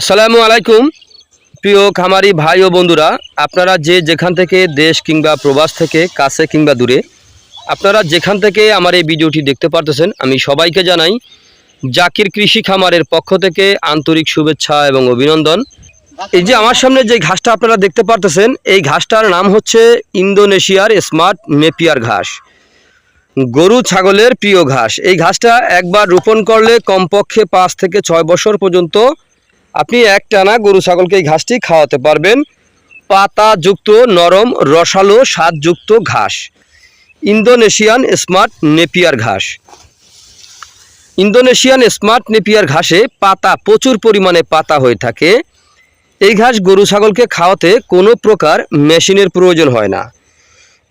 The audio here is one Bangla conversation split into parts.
আসসালামু আলাইকুম, প্রিয় খামারি ভাই ও বন্ধুরা। আপনারা যে যেখান থেকে দেশ কিংবা প্রবাস থেকে, কাছে কিংবা দূরে, আপনারা যেখান থেকে আমার এই ভিডিওটি দেখতে পারতেছেন, আমি সবাইকে জানাই জাকির কৃষি খামারের পক্ষ থেকে আন্তরিক শুভেচ্ছা এবং অভিনন্দন। এই যে আমার সামনে যে ঘাসটা আপনারা দেখতে পারতেছেন, এই ঘাসটার নাম হচ্ছে ইন্দোনেশিয়ার স্মার্ট নেপিয়ার ঘাস। গরু ছাগলের প্রিয় ঘাস। এই ঘাসটা একবার রোপণ করলে কমপক্ষে পাঁচ থেকে ছয় বছর পর্যন্ত আপনি একটানা গরু ছাগলকে এই ঘাসটি খাওয়াতে পারবেন। পাতাযুক্ত নরম, রসালো, স্বাদযুক্ত ঘাস। ইন্দোনেশিয়ান স্মার্ট নেপিয়ার ঘাস। ইন্দোনেশিয়ান স্মার্ট নেপিয়ার ঘাসে পাতা প্রচুর পরিমাণে পাতা হয়ে থাকে। এই ঘাস গরু ছাগলকে খাওয়াতে কোনো প্রকার মেশিনের প্রয়োজন হয় না।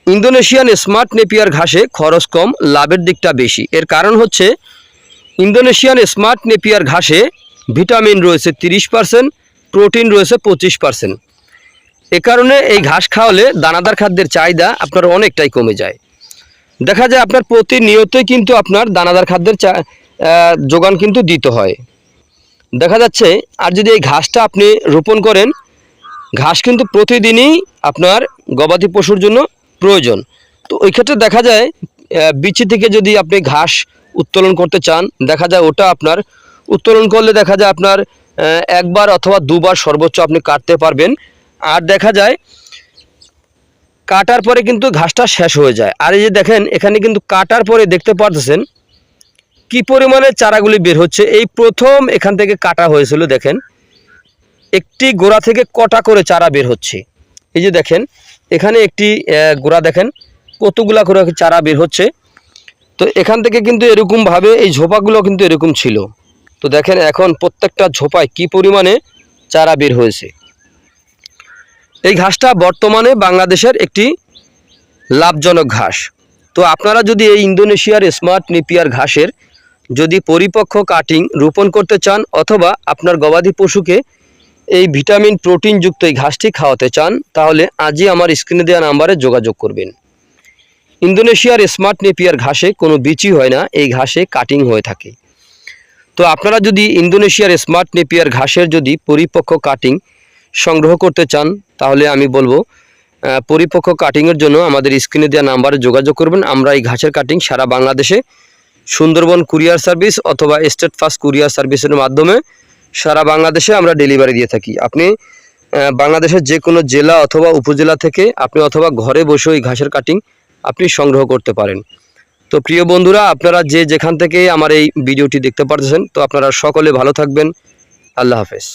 ইন্দোনেশিয়ান স্মার্ট নেপিয়ার ঘাসে খরচ কম, লাভের দিকটা বেশি। এর কারণ হচ্ছে, ইন্দোনেশিয়ান স্মার্ট নেপিয়ার ঘাসে ভিটামিন রয়েছে তিরিশ পার্সেন্ট, প্রোটিন রয়েছে পঁচিশ পার্সেন্ট। এ কারণে এই ঘাস খাওয়ালে দানাদার খাদ্যের চাহিদা আপনার অনেকটাই কমে যায়। দেখা যায় আপনার প্রতিনিয়তই কিন্তু আপনার দানাদার খাদ্যের চা যোগান কিন্তু দিতে হয়। দেখা যাচ্ছে, আর যদি এই ঘাসটা আপনি রোপণ করেন, ঘাস কিন্তু প্রতিদিনই আপনার গবাদি পশুর জন্য প্রয়োজন। তো ওই ক্ষেত্রে দেখা যায় বিচি থেকে যদি আপনি ঘাস উত্তোলন করতে চান, দেখা যায় ওটা আপনার উত্তোলন করলে দেখা যায় আপনার একবার অথবা দুবার সর্বোচ্চ আপনি কাটতে পারবেন। আর দেখা যায়, কাটার পরে কিন্তু ঘাসটা শেষ হয়ে যায়। আর এই যে দেখেন, এখানে কিন্তু কাটার পরে দেখতে পারতেছেন কি পরিমাণে চারাগুলি বের হচ্ছে। এই প্রথম এখান থেকে কাটা হয়েছিল, দেখেন, একটি গোড়া থেকে কটা করে চারা বের হচ্ছে। এই যে দেখেন, এখানে একটি গোড়া দেখেন, কতগুলা করে চারা বের হচ্ছে। তো এখান থেকে কিন্তু এরকমভাবে এই ঝোপাগুলো কিন্তু এরকম ছিল। তো দেখেন এখন প্রত্যেকটা ঝোপায় কি পরিমাণে চারা বের হয়েছে। এই ঘাসটা বর্তমানে বাংলাদেশের একটি লাভজনক ঘাস। তো আপনারা যদি এই ইন্দোনেশিয়ার স্মার্ট নিপিয়ার ঘাসের যদি পরিপক্ক কাটিং রোপণ করতে চান অথবা আপনার গবাদি পশুকে এই ভিটামিন প্রোটিনযুক্ত এই ঘাসটি খাওয়াতে চান, তাহলে আজই আমার স্ক্রিনে দেওয়া নাম্বারে যোগাযোগ করবেন। ইন্দোনেশিয়ার স্মার্ট নেপিয়ার ঘাসে কোনো বিচি হয় না, এই ঘাসে কাটিং হয়ে থাকে। তো আপনারা যদি ইন্দোনেশিয়ার স্মার্ট নেপিয়ার ঘাসের যদি পরিপক্ক কাটিং সংগ্রহ করতে চান, তাহলে আমি বলব পরিপক্ক কাটিংয়ের জন্য আমাদের স্ক্রিনে দেওয়া নাম্বারে যোগাযোগ করবেন। আমরা এই ঘাসের কাটিং সারা বাংলাদেশে সুন্দরবন কুরিয়ার সার্ভিস অথবা স্টেট ফাস্ট কুরিয়ার সার্ভিসের মাধ্যমে সারা বাংলাদেশে আমরা ডেলিভারি দিয়ে থাকি। আপনি বাংলাদেশের যে কোনো জেলা অথবা উপজেলা থেকে আপনি অথবা ঘরে বসে ওই ঘাসের কাটিং আপনি সংগ্রহ করতে পারেন। তো প্রিয় বন্ধুরা, আপনারা যে যেখান থেকে আমার এই ভিডিওটি দেখতে পারতেছেন, তো আপনারা সকলে ভালো থাকবেন। আল্লাহ হাফেজ।